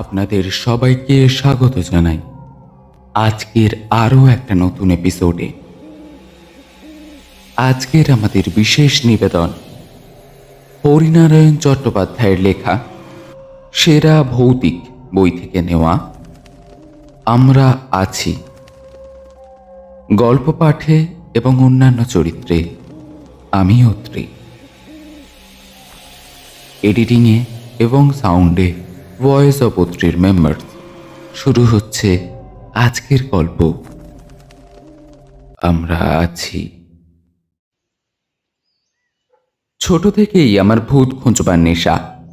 আপনাদের সবাইকে স্বাগত জানাই। আজকের আরও একটা নতুন এপিসোডে আজকের আমাদের বিশেষ নিবেদন, হরিনারায়ণ চট্টোপাধ্যায়ের লেখা, সেরা ভৌতিক বই থেকে নেওয়া, আমরা আছি। গল্প পাঠে এবং অন্যান্য চরিত্রে, আমি অত্রি। এডিটিংয়ে এবং সাউন্ডে ভয়েস অফ অত্রির মেম্বার। শুরু হচ্ছে আজকের গল্প। আমরা আছি। ছোট থেকেই আমার ভূত খোঁজবার নেশা।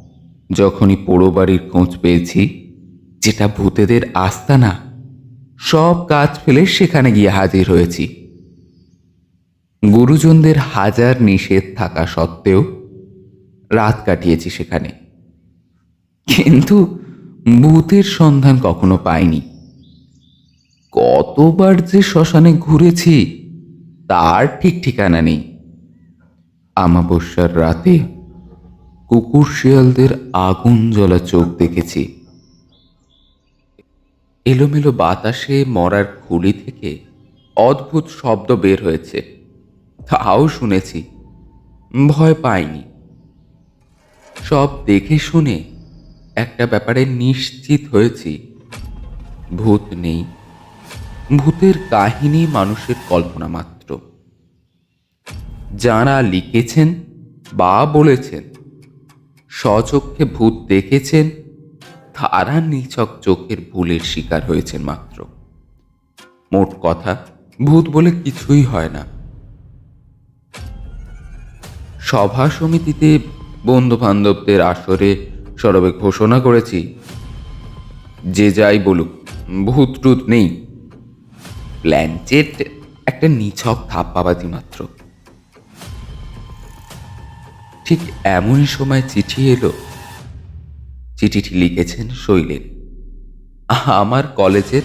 যখনই পোড়ো বাড়ির খোঁজ পেয়েছি, যেটা ভূতেদের আস্তানা, সব কাজ ফেলে সেখানে গিয়ে হাজির হয়েছি। গুরুজনদের হাজার নিষেধ থাকা সত্ত্বেও রাত কাটিয়েছি সেখানে। কিন্তু ভূতের সন্ধান কখনো পাইনি। কতবার যে শ্মশানে ঘুরেছি, তার ঠিক ঠিকানা নেই। আমাবস্যার রাতে কুকুর শিয়ালদের আগুন জ্বলা চোখ দেখেছি। এলোমেলো বাতাসে মরার খুলি থেকে অদ্ভুত শব্দ বের হয়েছে। তাও শুনেছি। ভয় পাইনি। সব দেখে শুনে একটা ব্যাপারে নিশ্চিত হয়েছি। ভূত নেই। ভূতের কাহিনী মানুষের কল্পনা মাত্র। যারা লিখেছেন বা বলেছেন, স্বচক্ষে ভূত দেখেছেন, তারা নিছক চোখের ভুলের শিকার হয়েছেন মাত্র। মোট কথা, ভূত বলে কিছুই হয় না। সভা সমিতিতে বন্ধু বান্ধবদের আসরে সরবে ঘোষণা করেছি। যে যাই বলুক, ভূত টুত নেই। প্ল্যানচেট একটা নিছক থাপ্পাবাজি মাত্র। ঠিক এমনই সময় চিঠি এলো। চিঠিটি লিখেছেন শৈলেন। আমার কলেজের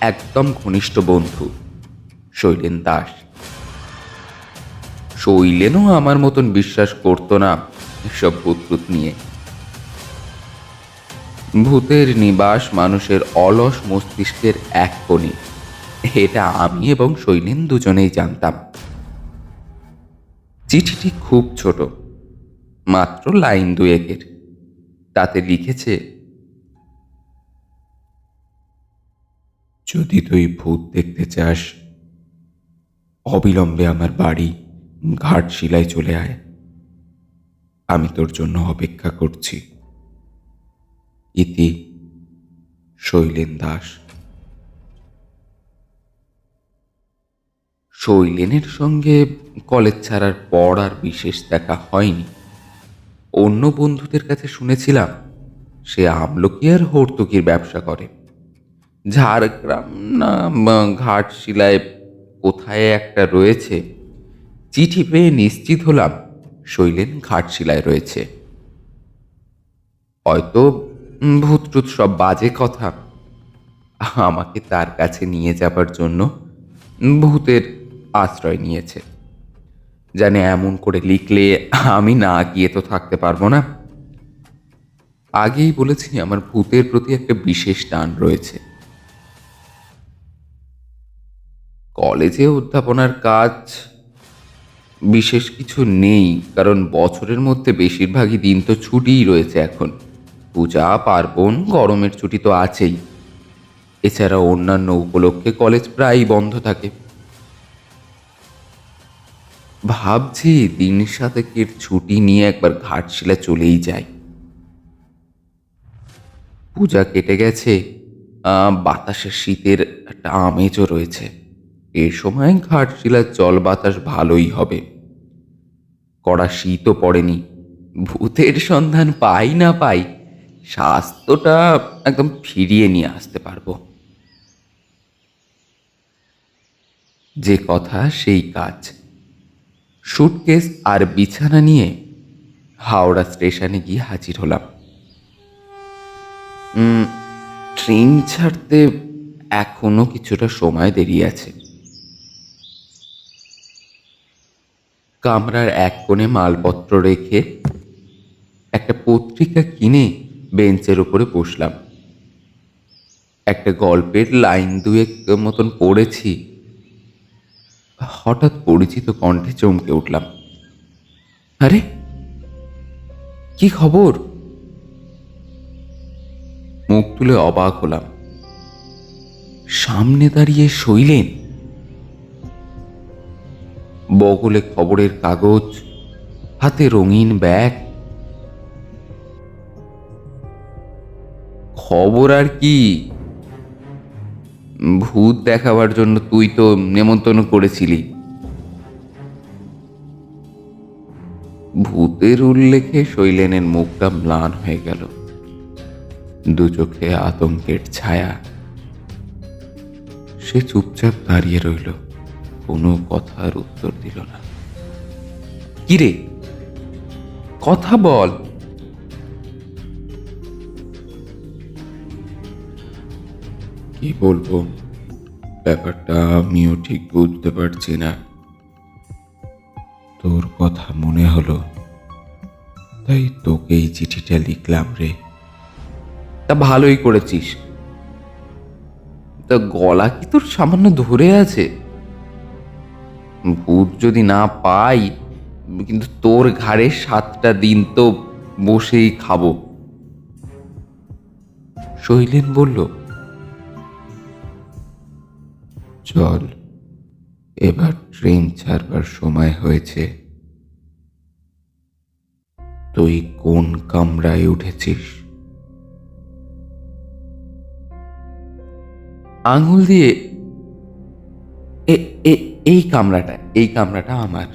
একদম ঘনিষ্ঠ বন্ধু শৈলেন দাস। শৈলেনও আমার মতন বিশ্বাস করতো না এসব ভূত নিয়ে। ভূতের নিবাস মানুষের অলস মস্তিষ্কের এক কোণে। এটা আমি এবং শৈলেন দুজনেই জানতাম। চিঠিটি খুব ছোট, মাত্র লাইন দুয়েকের। তাতে লিখেছে, যদি তুই ভূত দেখতে চাস, অবিলম্বে আমার বাড়ি ঘাটশিলায় চলে আয়। আমি তোর জন্য অপেক্ষা করছি। ইতি শৈলেন দাস। শৈলেনের সঙ্গে কলেজ ছাড়ার পর আর বিশেষ দেখা হয়নি। অন্য বন্ধুদের কাছে শুনেছিলাম, সে আমলকি আর হর্তুকির ব্যবসা করে। ঝাড়গ্রাম না ঘাটশিলায় কোথায় একটা রয়েছে। চিঠি পেয়ে নিশ্চিত হলাম, শৈলেন ঘাটশিলায় রয়েছে। হয়তো ভূতটুত সব বাজে কথা। আমাকে তার কাছে নিয়ে যাবার জন্য ভূতের আশ্রয় নিয়েছে। জানে এমন করে লিখলে আমি না গিয়ে তো থাকতে পারব না। আগেই বলেছি আমার ভূতের প্রতি একটা বিশেষ টান রয়েছে। কলেজে অধ্যাপনার কাজ বিশেষ কিছু নেই, কারণ বছরের মধ্যে বেশিরভাগই দিন তো ছুটিই রয়েছে এখন। পূজা পার্বণ গরমের ছুটি তো আছেই। এছাড়া অন্যান্য উপলক্ষে কলেজ প্রায়ই বন্ধ থাকে। ভাবছি দিন সাতেকের ছুটি নিয়ে একবার ঘাটশিলা চলেই যাই। পূজা কেটে গেছে। আহ, বাতাসের শীতের একটা আমেজও রয়েছে। এ সময় ঘাটশিলার জল বাতাস ভালোই হবে। কড়া শীতও পড়েনি। ভূতের সন্ধান পাই না পাই স্বাস্থ্যটা একদম ফিরিয়ে নিয়ে আসতে পারব। যে কথা সেই কাজ। সুটকেস আর বিছানা নিয়ে হাওড়া স্টেশনে গিয়ে হাজির হলাম। ট্রেন ছাড়তে এখনও কিছুটা সময় দেরি আছে। কামরার এক কোণে মালপত্র রেখে একটা পত্রিকা কিনে বেঞ্চের উপরে বসলাম। একটা গল্পের লাইন দুয়েক মতন পড়েছি। হঠাৎ পরিচিত কণ্ঠে চমকে উঠলাম। আরে, কি খবর? মুখ তুলে অবাক হলাম। সামনে দাঁড়িয়ে শৈলেন। বগলে খবরের কাগজ, হাতে রঙিন ব্যাগ। খবর আর কি? ভূত দেখাবার জন্য তুই তো নেমন্তন্ন করেছিলি। ভূতের উল্লেখে শৈলেনের মুখটা ম্লান হয়ে গেল। দু চোখে আতঙ্কের ছায়া। সে চুপচাপ দাঁড়িয়ে রইল। কোনো কথার উত্তর দিল না। কিরে? কথা বল। কি বলব? ব্যাপারটা আমিও ঠিক বুঝতে পারছি না। তোর কথা মনে হলো? তাই তোকে এই চিঠিটা লিখলাম রে। তা ভালোই করেছিস। তা গলা কি তোর সামান্য ধরে আছে? ভূত যদি না পাই কিন্তু তোর ঘাড়ে সাতটা দিন তো বসেই খাব। শৈলেন বলল চল, এবার ট্রেন ছাড়বার সময় হয়েছে। তুই কোন কামরায় উঠেছিস? আঙুল দিয়ে এই কামরাটা এই কামরাটা আমার।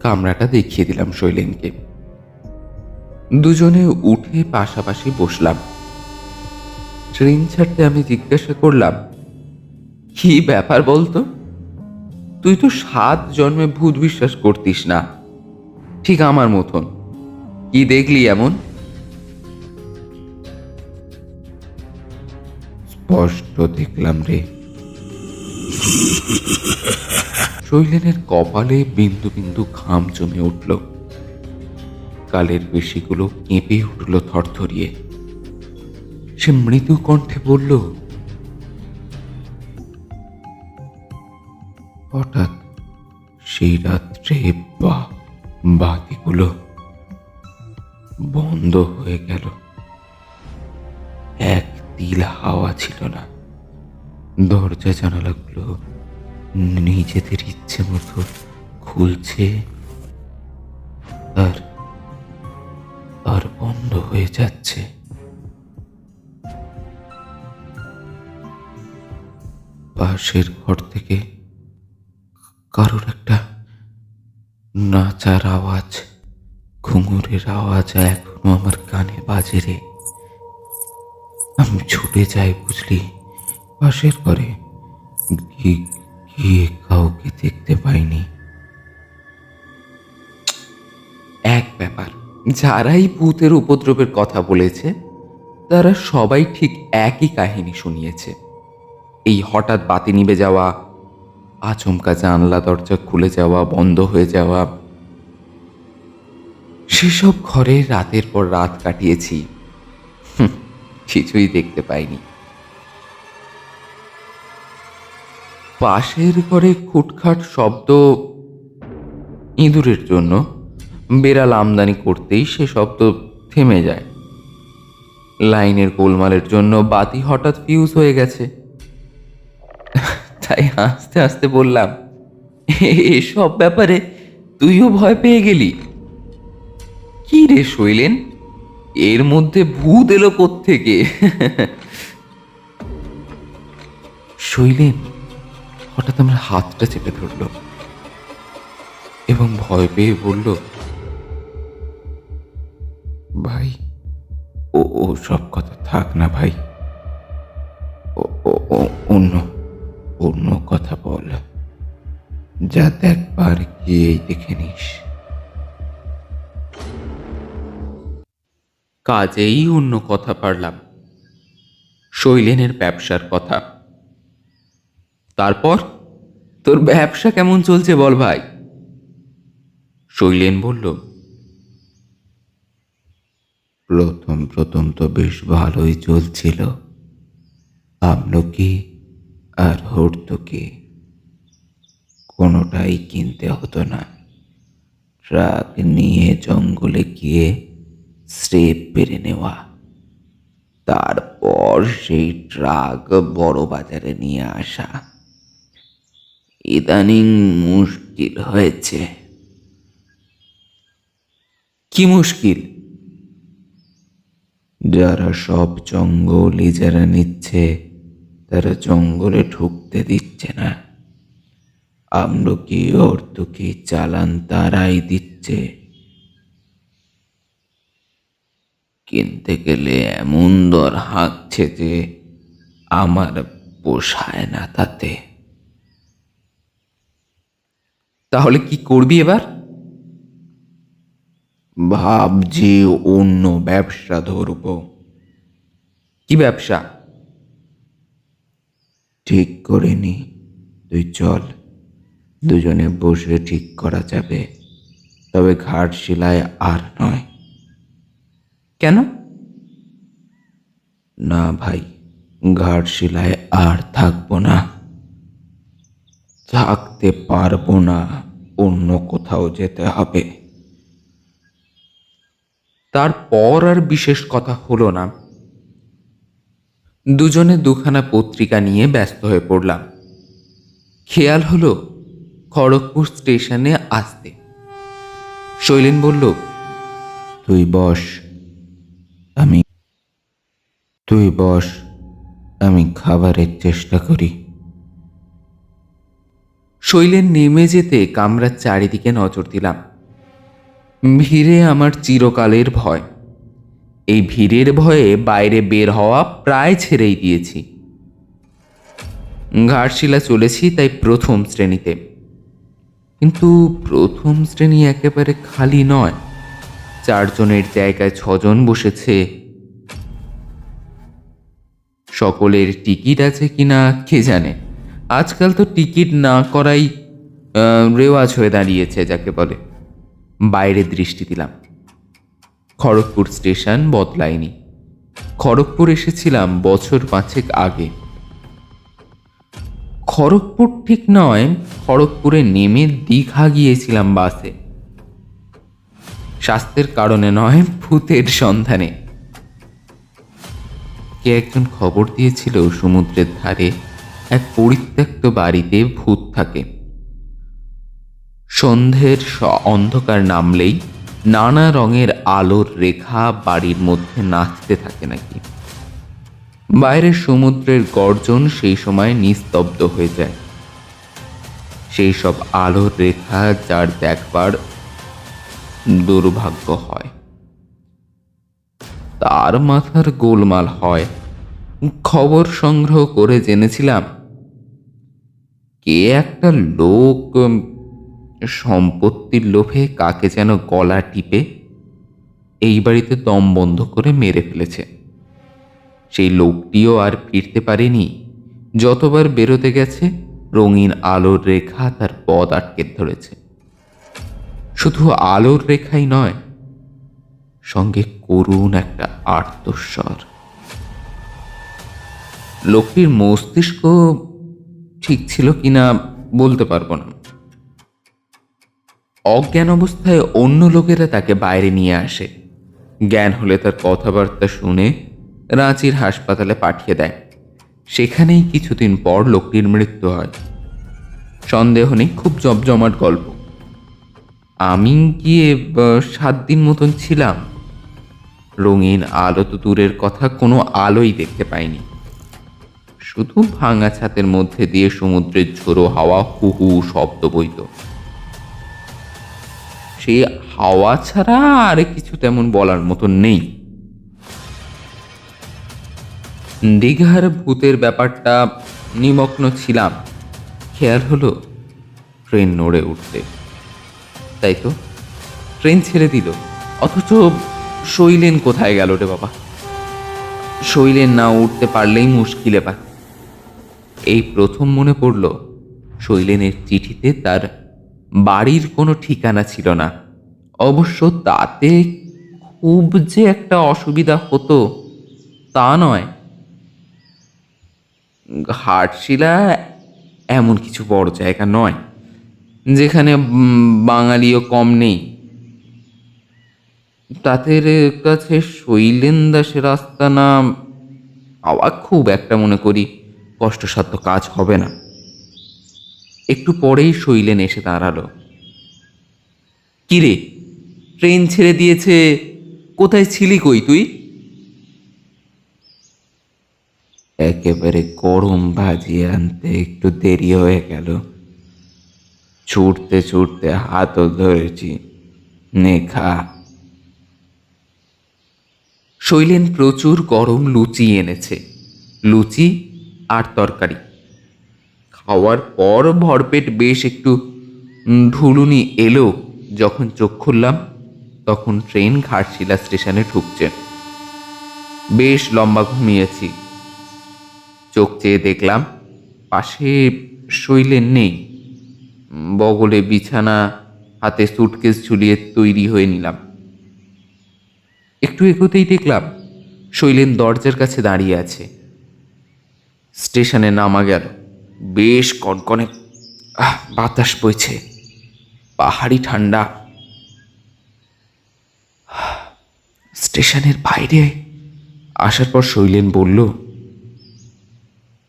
কামরাটা দেখিয়ে দিলাম শৈলেনকে। দুজনে উঠে পাশাপাশি বসলাম। ট্রেন ছাড়তে আমি জিজ্ঞাসা করলাম কি ব্যাপার বলতো? তুই তো সাত জন্মে ভূত বিশ্বাস করতিস না। ঠিক আমার মতন। কি দেখলি এমন? স্পষ্ট দেখলাম রে। শৈলেনের কপালে বিন্দু বিন্দু ঘাম জমে উঠল। কালের পেশিগুলো কেঁপে উঠল থরথরিয়ে। সে মৃদু কণ্ঠে বলল হঠাৎ সেই রাত্রে বা বাতিগুলো বন্ধ হয়ে গেল। এক তিল হাওয়া ছিল না। দরজা জানালাগুলো নিজেদের ইচ্ছে মতো খুলছে আর আর বন্ধ হয়ে যাচ্ছে। পাশের ঘর থেকে কারোর একটা নাচার আওয়াজ, ঘুঙুরের আওয়াজ এখনও আমার কানে বাজে রে। আমি ছুটে যাই বুঝলি? পাশের ঘরে গিয়ে কাউকে দেখতে পাইনি। এক ব্যাপার, যারাই ভূতের উপদ্রবের কথা বলেছে, তারা সবাই ঠিক একই কাহিনী শুনিয়েছে। এই হঠাৎ বাতি নিভে যাওয়া আচমকা জানলা দরজা খুলে যাওয়া, বন্ধ হয়ে যাওয়া। সেসব ঘরে রাতের পর রাত কাটিয়েছি। কিছুই দেখতে পাইনি। পাশের ঘরে খুটখাট শব্দ ইঁদুরের জন্য। বেড়াল আমদানি করতেই সে শব্দ থেমে যায়। লাইনের গোলমালের জন্য বাতি হঠাৎ ফিউজ হয়ে গেছে। তাই হাসতে হাসতে বললাম, এসব ব্যাপারে তুইও ভয় পেয়ে গেলি? কি রে শৈলেন? এর মধ্যে ভূত এলো থেকে শৈলেন হঠাৎ আমার হাতটা চেপে ধরল এবং ভয় পেয়ে বলল, ভাই, ও ও সব কথা থাক না ভাই ও, অন্য অন্য কথা বল। যা দেখবার গিয়েই দেখে নিস। কাজেই অন্য কথা পারলাম। শৈলেনের ব্যবসার কথা। তারপর? তোর ব্যবসা কেমন চলছে বল ভাই? শৈলেন বলল প্রথম প্রথম তো বেশ ভালোই চলছিল। আমলকি আর হর্তুকি কোনোটাই কিনতে হতো না। ট্রাক নিয়ে জঙ্গলে গিয়ে স্রেপ পেরে নেওয়া। তারপর সেই ট্রাক বড় বাজারে নিয়ে আসা। ইদানিং মুশকিল হয়েছে। কি মুশকিল? যারা সব জঙ্গল ইজারা নিচ্ছে তারা জঙ্গলে ঢুকতে দিচ্ছে না। আমলকি অর্থকি চালান তারাই দিচ্ছে। কিনতে গেলে এমন দর হাঁকছে যে আমার পোষায় না তাতে। তাহলে কি করবি এবার? ভাবছি অন্য ব্যবসা ধরব। কি ব্যবসা? ঠিক করে করিনি তুই চল দুজনে বসে ঠিক করা যাবে। তবে ঘাট শিলায় আর নয়। কেন? না ভাই ঘাট শিলায় আর থাকব না। থাকতে পারব না অন্য কোথাও যেতে হবে। তারপর আর বিশেষ কথা হলো না। দুজনে দুখানা পত্রিকা নিয়ে ব্যস্ত হয়ে পড়লাম। খেয়াল হলো খড়গপুর স্টেশনে আসতে। শৈলেন বলল তুই বস আমি তুই বস আমি খাবারের চেষ্টা করি। শৈলেন নেমে যেতে কামরার চারিদিকে নজর দিলাম। ভিড়ে আমার চিরকালের ভয়। এই ভিড়ের ভয়ে বাইরে বের হওয়া প্রায় ছেড়েই দিয়েছি। ঘাটশিলা চলেছি তাই প্রথম শ্রেণীতে। কিন্তু প্রথম শ্রেণি একেবারে খালি নয়। চারজনের জায়গায় ছজন বসেছে। সকলের টিকিট আছে কিনা কে জানে? আজকাল তো টিকিট না করাই রেওয়াজ হয়ে দাঁড়িয়েছে, যাকে বলে। বাইরে দৃষ্টি দিলাম। খড়গপুর স্টেশন বদলায়নি। খড়গপুর এসেছিলাম বছর পাঁচেক আগে। খড়গপুর ঠিক নয়, খড়গপুরে নেমে দীঘা গিয়েছিলাম বাসে। স্বাস্থ্যের কারণে নয়, ভূতের সন্ধানে। কে একজন খবর দিয়েছিল সমুদ্রের ধারে, এক পরিত্যক্ত বাড়িতে ভূত থাকে। সন্ধ্যের অন্ধকার নামলেই নানা রঙের আলোর রেখা বাড়ির মধ্যে নাচতে থাকে নাকি? বাইরের সমুদ্রের গর্জন সেই সময় নিস্তব্ধ হয়ে যায়। সেই সব আলোর রেখা যার দেখবার দুর্ভাগ্য হয়। তার মাথার গোলমাল হয়। খবর সংগ্রহ করে জেনেছিলাম, কে একটা লোক সম্পত্তির লোভে কাকে যেন গলা টিপে এই বাড়িতে দম বন্ধ করে মেরে ফেলেছে। সেই লোকটিও আর ফিরতে পারেনি। যতবার বেরোতে গেছে, রঙিন আলোর রেখা তার পদ আটকে ধরেছে। শুধু আলোর রেখাই নয়, সঙ্গে করুণ একটা আর্তস্বর। লোকটির মস্তিষ্ক ঠিক ছিল কিনা বলতে পারব না। অজ্ঞান অবস্থায় অন্য লোকেরা তাকে বাইরে নিয়ে আসে। জ্ঞান হলে তার কথাবার্তা শুনে রাঁচির হাসপাতালে পাঠিয়ে দেয়। সেখানেই কিছুদিন পর লোকটির মৃত্যু হয়। সন্দেহ নেই, খুব জমজমাট গল্প। আমি গিয়ে সাত দিন মতন ছিলাম? রঙিন আলো তো দূরের কথা, কোনো আলোই দেখতে পাইনি। শুধু ভাঙা ছাতের মধ্যে দিয়ে সমুদ্রের ঝোড়ো হাওয়া হু হু শব্দ বইত। সেই হাওয়া ছাড়া আর কিছু তেমন বলার মতন নেই। দীঘার ভূতের ব্যাপারটা নিমগ্ন ছিলাম। খেয়াল হলো, ট্রেন নড়ে উঠতে। তাই তো, ট্রেন ছেড়ে দিল। অথচ শৈলেন কোথায় গেল রে বাবা? শৈলেন না উঠতে পারলেই মুশকিলে পা এই প্রথম মনে পড়ল, শৈলেনের চিঠিতে তার বাড়ির কোনো ঠিকানা ছিল না। অবশ্য তাতে খুব যে একটা অসুবিধা হতো, তা নয়। ঘাটশিলা এমন কিছু বড় জায়গা নয়, যেখানে বাঙালিও কম নেই। তাদের কাছে শৈলেন দাসের রাস্তা না পাওয়া খুব একটা, মনে করি, কষ্টসাধ্য কাজ হবে না। একটু পরেই শৈলেন এসে দাঁড়াল। কিরে, ট্রেন ছেড়ে দিয়েছে, কোথায় ছিলি কই তুই? একেবারে গরম ভাজিয়ে আনতে একটু দেরি হয়ে গেল। ছুটতে ছুটতে হাতও ধরেছি। নেখা শৈলেন প্রচুর গরম লুচি এনেছে। লুচি আর তরকারি। খাওয়ার পর ভরপেট বেশ একটু ঢুলুনি এলো। যখন চোখ খুললাম, তখন ট্রেন ঘাটশিলা স্টেশনে ঢুকছে। বেশ লম্বা ঘুমিয়েছি। চোখ চেয়ে দেখলাম, পাশে শৈলেন নেই। বগলে বিছানা, হাতে সুটকেস ঝুলিয়ে তৈরি হয়ে নিলাম। একটু এগোতেই দেখলাম, শৈলেন দরজার কাছে দাঁড়িয়ে আছে। স্টেশনে নামা গেল। বেশ কনকনে বাতাস বইছে, পাহাড়ি ঠান্ডা। স্টেশনের বাইরে আসার পর শৈলেন বলল,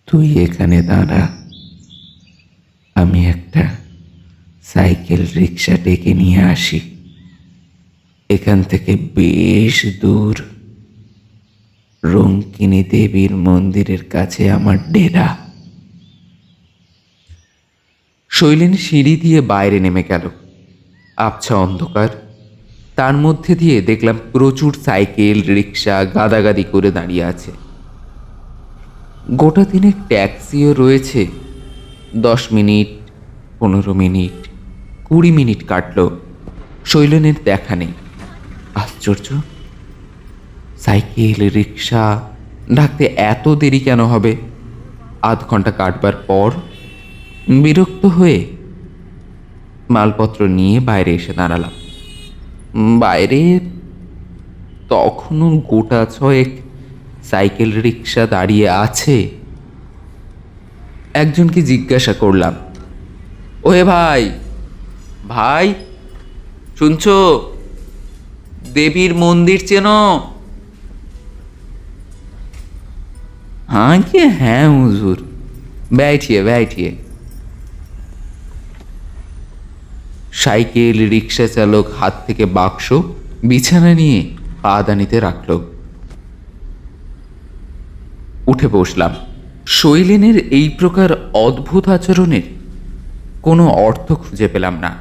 তুই এখানে দাঁড়া, আমি একটা সাইকেল রিক্সা ডেকে নিয়ে আসি। এখান থেকে বেশ দূর। রঙ্কিনী দেবীর মন্দিরের কাছে আমার ডেরা। শৈলেন সিঁড়ি দিয়ে বাইরে নেমে গেল। আবছা অন্ধকার। তার মধ্যে দিয়ে দেখলাম প্রচুর সাইকেল রিক্সা গাদাগাদি করে দাঁড়িয়ে আছে। গোটা দিনের ট্যাক্সিও রয়েছে। দশ মিনিট, পনেরো মিনিট, কুড়ি মিনিট কাটলো। শৈলেনের দেখা নেই। আশ্চর্য। সাইকেল রিক্সা ডাকতে এত দেরি কেন হবে? আধ ঘণ্টা কাটবার পর বিরক্ত হয়ে মালপত্র নিয়ে বাইরে এসে দাঁড়ালাম বাইরে তখনও গোটা ছয়েক সাইকেল রিক্সা দাঁড়িয়ে আছে একজনকে জিজ্ঞাসা করলাম ওহে ভাই ভাই শুনছো দেবীর মন্দির চেনো हाँ कि हैं हुजूर बैठिए बैठिए সাইকেল, রিক্সা চালক, হাত থেকে বাক্স, বিছানা নিয়ে পাদানিতে রাখল। উঠে বসলাম। শৈলেনের এই প্রকার অদ্ভুত আচরণের কোনো অর্থ খুঁজে পেলাম না।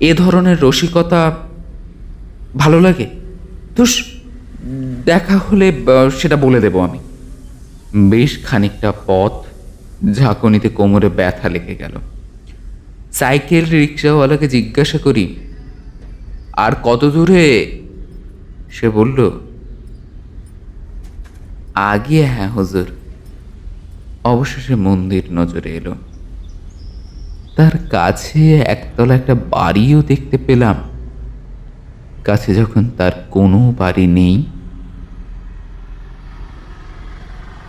এ ধরনের রসিকতা ভালো লাগে? তুস দেখা হলে সেটা বলে দেব আমি। বেশ খানিকটা পথ ঝাঁকুনিতে কোমরে ব্যথা লেগে গেল। সাইকেল, রিক্সাওয়ালাকে জিজ্ঞাসা করি, আর কত দূরে? সে বলল, আগে হ্যাঁ হুজুর। অবশেষে মন্দির নজরে এলো। তার কাছে একতলা একটা বাড়িও দেখতে পেলাম। কাছে যখন তার কোনো বাড়ি নেই,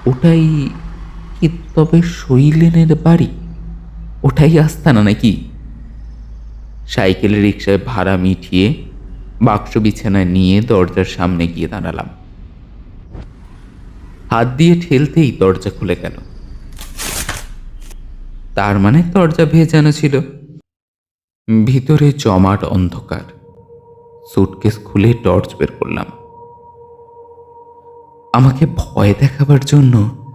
ওটাই কি তবে শৈলেনের বাড়ি? ওটাই আস্তানা নাকি? সাইকেল রিক্সায় ভাড়া মিটিয়ে বাক্স বিছানায় নিয়ে দরজার সামনে গিয়ে দাঁড়ালাম। হাত দিয়ে ঠেলতেই দরজা খুলে গেল। তার মানে দরজা ভেজানো ছিল। ভিতরে জমাট অন্ধকার। সুটকেস খুলে টর্চ বের করলাম। আমাকে ভয় দেখাবার জন্য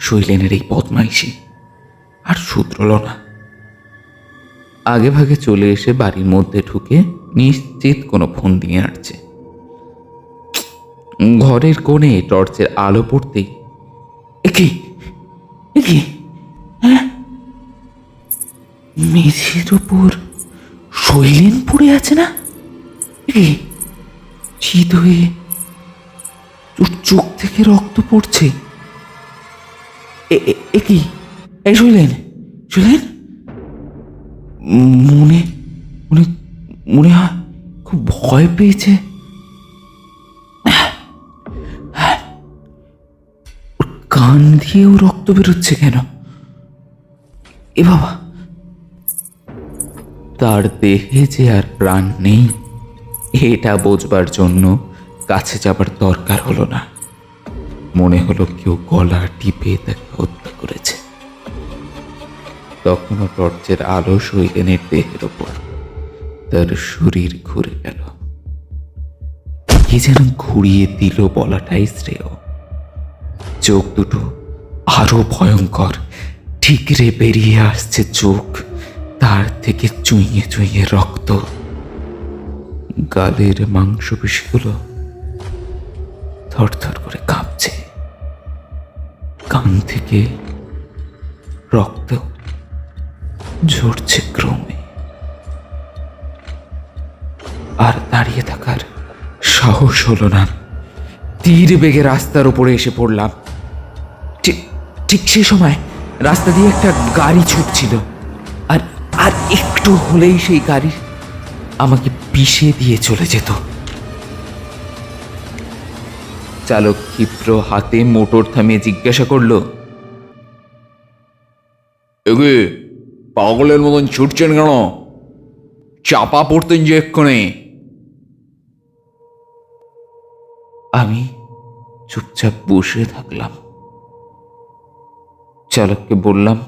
শৈলেনের এই বদমাইশি। আর শুধরল না। আগে ভাগে চলে এসে বাড়ির মধ্যে ঢুকে নিশ্চিত কোনো ফোন দিয়ে আসছে ঘরের কোণে টর্চের আলো পড়তেই একি একি হ্যাঁ? মেঝের ওপর শৈলেন পড়ে আছে না? একি শীত হয়ে ওর চোখ থেকে রক্ত পড়ছে। এ- কি? এই শৈলেন শৈলেন? মনে মনে মনে হয় খুব ভয় পেয়েছে। কান দিয়েও রক্ত বেরোচ্ছে কেন? এ বাবা। তার দেহে যে আর প্রাণ নেই, এটা বোঝবার জন্য কাছে যাবার দরকার হলো না। মনে হলো কেউ গলা টিপে তাকে হত্যা করেছে। তখনও টর্চের আলো শৈলেনের দেহের ওপর তার শরীর ঘুরে গেল। কি যেন ঘুরিয়ে দিল বলাটাই শ্রেয়। চোখ দুটো আরও ভয়ঙ্কর। ঠিকরে বেরিয়ে আসছে চোখ, তার থেকে চুইয়ে চুইয়ে রক্ত। গালের মাংসপেশিগুলো থরথর করে কাঁপছে। কান থেকে রক্ত ঝরছে ক্রমে। আর দাঁড়িয়ে থাকার সাহস হলো না। তীর বেগে রাস্তার উপরে এসে পড়লাম। ঠিক সে সময় রাস্তা দিয়ে একটা গাড়ি ছুটছিল। আর আর একটু হলেই সেই গাড়ি আমাকে পিষে দিয়ে চলে যেত। চালক ক্ষিপ্র হাতে মোটর থামিয়ে জিজ্ঞাসা করল পাগলের মতন ছুটছেন কেন? চাপা পড়তেন যে এক্ষণে। আমি চুপচাপ বসে থাকলাম। চালককে বললাম,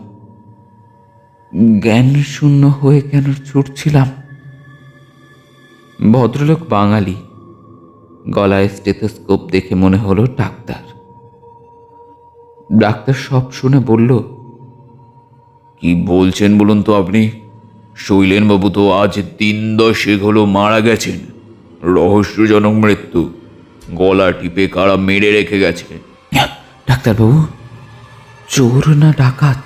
জ্ঞান শূন্য হয়ে কেন ছুটছিলাম? ভদ্রলোক বাঙালি, গলায় স্টেথোস্কোপ দেখে মনে হলো ডাক্তার। ডাক্তার সব শুনে বলল কি বলছেন বলুন তো আপনি? শৈলেনবাবু তো আজ তিন দশেক হলো মারা গেছেন। রহস্যজনক মৃত্যু। গলা টিপে কারা মেরে রেখে গেছে? ডাক্তারবাবু চোর না ডাকাত?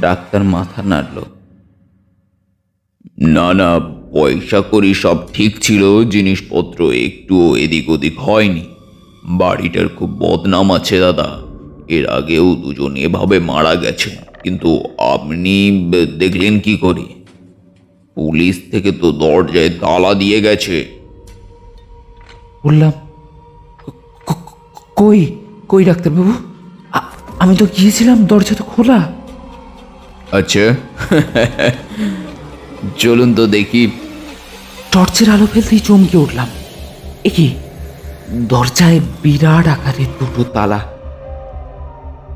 ডাক্তার মাথা নাড়ল। না না পয়সা করি সব ঠিক ছিল জিনিসপত্র একটুও এদিক ওদিক হয়নি। বাড়িটার খুব বদনাম আছে দাদা। এর আগেও দুজন এভাবে মারা গেছেন। কিন্তু আপনি দেখলেন কি করে? পুলিশ থেকে তো দরজায় তালা দিয়ে গেছে। বললাম "ক- ক- ক- কই কই ডাক্তারবাবু? আমি তো গিয়েছিলাম দরজা তো খোলা। আচ্ছা। চলুন তো দেখি। টর্চের আলো ফেলতেই চমকে উঠলাম। এ কি? দরজায় বিরাট আকারের দুটো তালা।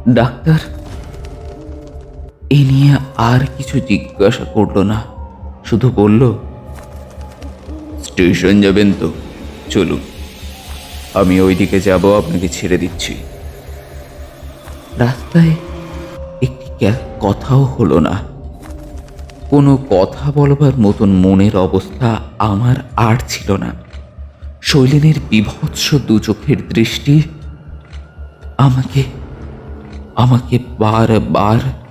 ডাক্তার এ নিয়ে আর কিছু জিজ্ঞাসা করল না। শুধু বলল, স্টেশন যাবেন তো, চলুন। আমি ওইদিকে যাব, আপনাকে ছেড়ে দিচ্ছি। রাস্তায় একটি কথাও হলো না। কোনো কথা বলবার মতন মনের অবস্থা আমার আর ছিল না। শৈলেনের বিভৎস দু চোখের দৃষ্টি আমাকে আমাকে বারবার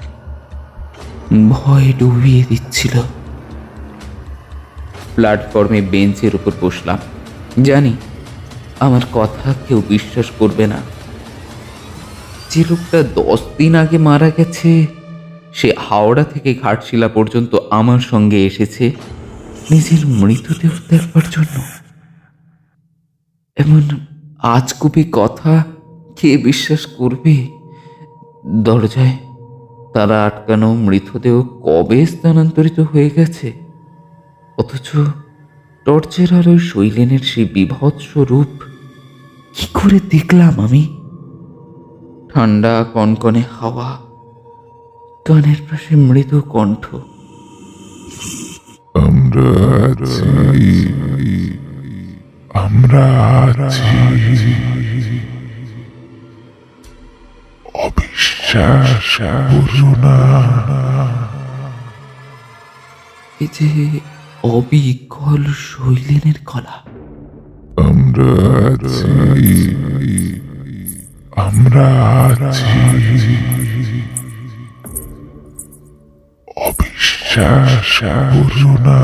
ভয় ডুবিয়ে দিচ্ছিল। প্ল্যাটফর্মে বেঞ্চের উপর বসলাম। জানি, আমার কথা কেউ বিশ্বাস করবে না। যে লোকটা দশ দিন আগে মারা গেছে, সে হাওড়া থেকে ঘাটশিলা পর্যন্ত আমার সঙ্গে এসেছে, নিজের মৃতদেহ দেখবার জন্য। এমন আজগুবি কথা কে বিশ্বাস করবে? দরজায় তারা আটকানো মৃতদেহ কবে স্থানান্তরিত হয়ে গেছে? অথচ টর্চের আলোয় শৈলেনের সেই বিভৎস রূপ কি করে দেখলাম আমি? ঠান্ডা কনকনে হাওয়া, কানের পাশে মৃদু কণ্ঠ। আমরা আছি, আমরা অবিশ্বাস করো না। এই যে অবিকল শৈলেনের গলা আমরা আছি আমরা আছি। অবিশ্বাস করো না।